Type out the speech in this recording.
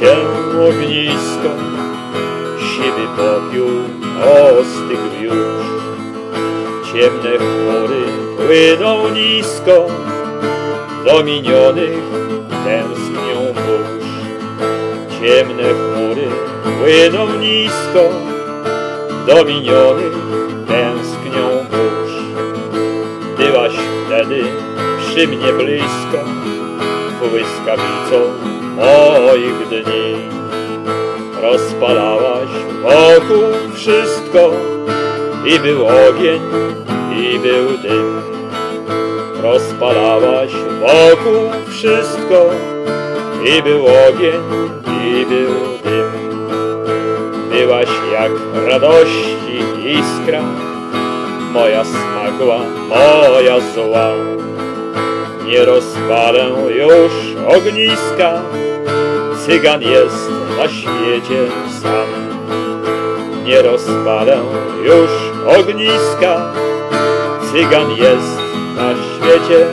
się ognisko, siwy popiół ostygł już. Ciemne chmury płyną nisko, do minionych tęsknią burz. Ciemne chmury płyną nisko, do minionych tęsknią burz. Byłaś wtedy przy mnie blisko, błyskawicą moich dni. Rozpalałaś wokół wszystko i był ogień, i był dym. Rozpalałaś wokół wszystko i był ogień, i był dym. Byłaś jak radości iskra, moja smagła, moja zła. Nie rozpalę już ogniska, cygan jest na świecie sam. Nie rozpalę już ogniska, cygan jest na świecie